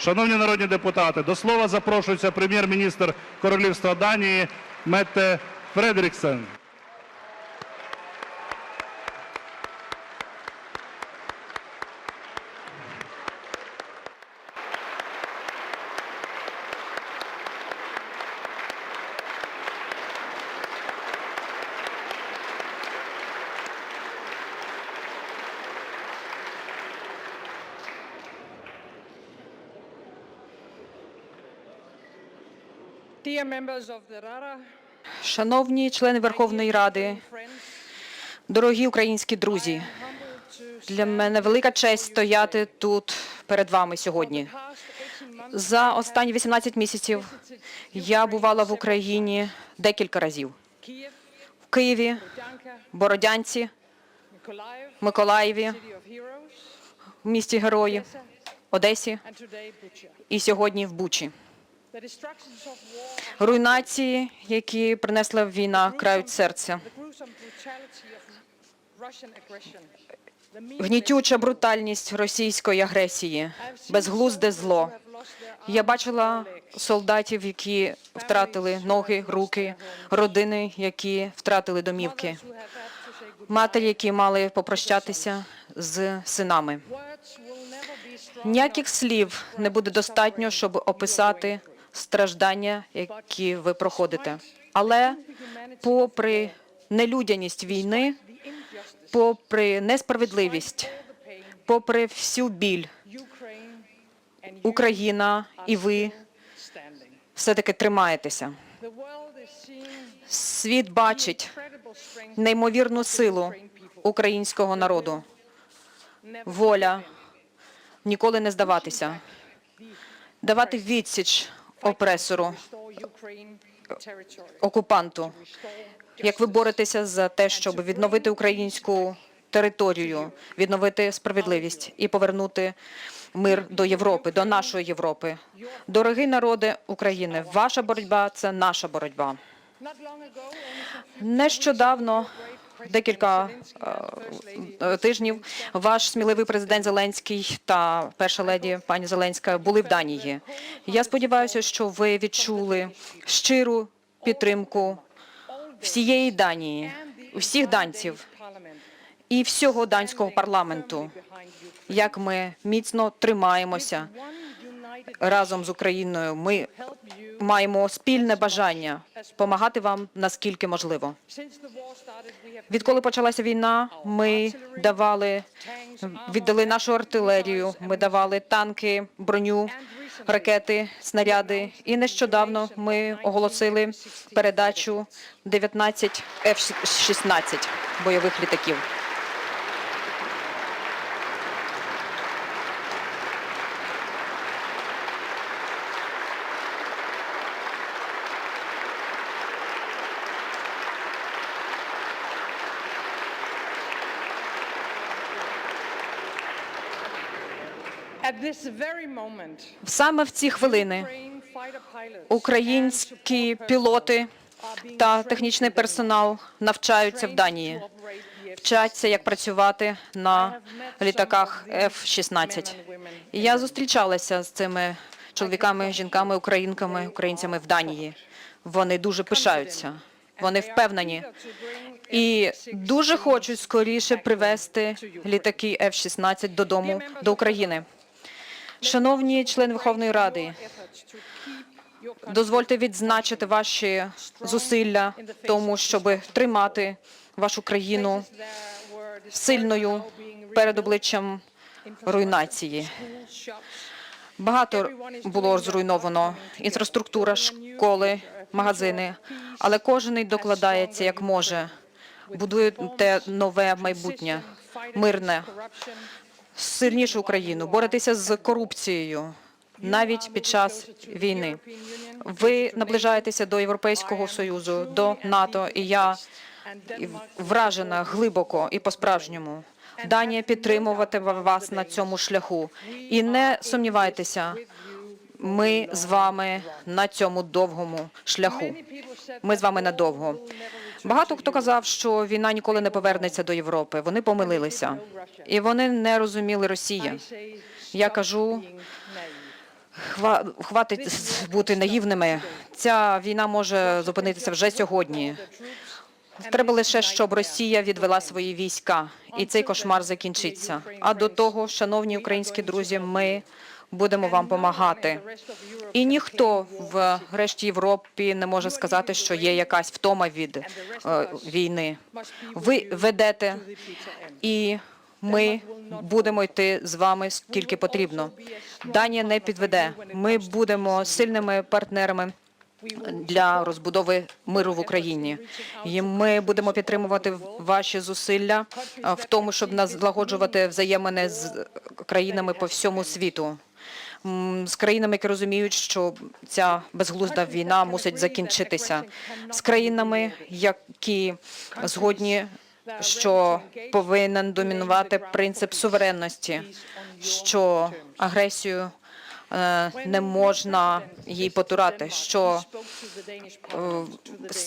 Шановні народні депутати, до слова запрошується прем'єр-міністр Королівства Данії Метте Фредріксен. Шановні члени Верховної Ради, дорогі українські друзі, для мене велика честь стояти тут перед вами сьогодні. past 18 months За останні 18 місяців я бувала в Україні декілька разів: в Києві, Бородянці, Миколаєві, в місті Odessa, Одесі і сьогодні в Бучі. Руйнації, які принесла війна, крають серця. Гнітюча брутальність російської агресії, безглузде зло. Я бачила солдатів, які втратили ноги, руки, родини, які втратили домівки, матері, які мали попрощатися з синами. Ніяких слів не буде достатньо, щоб описати страждання, які ви проходите. Але попри нелюдяність війни, попри несправедливість, попри всю біль, Україна і ви тримаєтеся. World is seeing Світ бачить неймовірну силу українського народу, воля ніколи не здаватися, давати відсіч опресору, окупанту. Як ви боретеся за те, щоб відновити українську територію, відновити справедливість і повернути мир до Європи, до нашої Європи. Дорогий народи України, ваша боротьба це наша боротьба. Нещодавно, декілька е, тижнів, ваш сміливий президент Зеленський та перша леді пані Зеленська були в Данії. Я сподіваюся, що ви відчули щиру підтримку всієї Данії, усіх данців і всього данського парламенту, як ми міцно тримаємося разом з Україною. Ми. Маємо спільне бажання допомагати вам наскільки можливо. Відколи почалася війна, ми давали віддали нашу артилерію, ми давали танки, броню, ракети, снаряди. І нещодавно ми оголосили передачу 19 F-16 бойових літаків. Саме в ці хвилини українські пілоти та технічний персонал навчаються в Данії. Вчаться, як працювати на літаках F-16. Я зустрічалася з цими чоловіками, жінками, українками, українцями в Данії. Вони дуже пишаються. Вони впевнені і дуже хочуть скоріше привезти літаки F-16 додому до України. Шановні члени Верховної Ради, дозвольте відзначити ваші зусилля в тому, щоб тримати вашу країну сильною перед обличчям руйнації. Багато було зруйновано інфраструктура, школи, магазини, але кожен докладається як може. Будує те нове майбутнє, мирне, сильнішу Україну, боротися з корупцією навіть під час війни. Ви наближаєтеся до Європейського союзу, до НАТО, і я вражена глибоко і по-справжньому. Данія підтримуватиме вас на цьому шляху. І не сумнівайтеся, ми з вами на цьому довгому шляху. Ми з вами надовго. Багато хто казав, що війна ніколи не повернеться до Європи. Вони помилилися, і вони не розуміли Росії. Я кажу, Хва- Хватить бути наївними. Ця війна може зупинитися вже сьогодні. Треба лише, щоб Росія відвела свої війська, і цей кошмар закінчиться. А до того, шановні українські друзі, ми будемо вам допомагати. І ніхто в решті Європі не може сказати, що є якась втома від е, війни. Ви ведете, і ми будемо йти з вами скільки потрібно. Данія не підведе. Ми будемо сильними партнерами для розбудови миру в Україні. І ми будемо підтримувати ваші зусилля в тому, щоб налагоджувати взаємини з країнами по всьому світу. З країнами, які розуміють, що ця безглузда війна мусить закінчитися, з країнами, які згодні, що повинен домінувати принцип суверенності, що агресію не можна їй потурати, що е,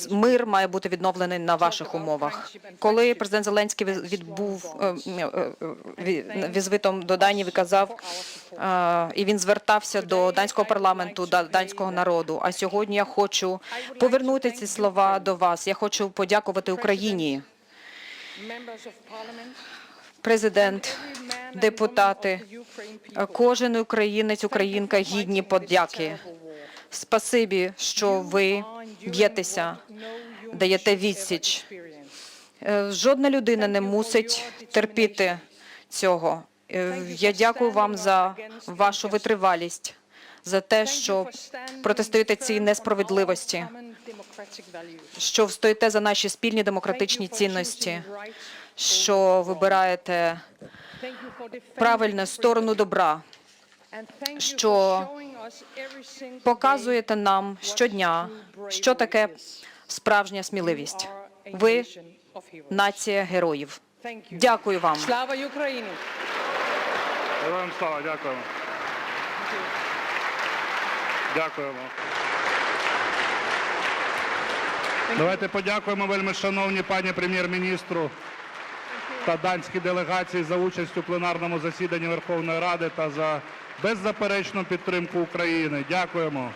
мир має бути відновлений на ваших умовах. Коли президент Зеленський відбув е, е, е, візвитом до Данії, казав, е, і він звертався до данського парламенту, до данського народу. А сьогодні я хочу повернути ці слова до вас. Я хочу подякувати Україні, президент, депутати, кожен українець, українка гідні подяки. Спасибі, що ви б'єтеся, даєте відсіч. Е, Жодна людина не мусить терпіти цього. Е, Я дякую вам за вашу витривалість, за те, що протистоїте цій несправедливості, що встоїте за наші спільні демократичні цінності, що вибираєте правильну сторону добра, що показуєте нам щодня, що таке справжня сміливість. Ви нація героїв. Дякую вам. Слава Україні! Героям слава, дякуємо. Дякуємо. Давайте подякуємо вельми шановні пані прем'єр-міністру та данській делегації за участь у пленарному засіданні Верховної Ради та за беззаперечну підтримку України. Дякуємо.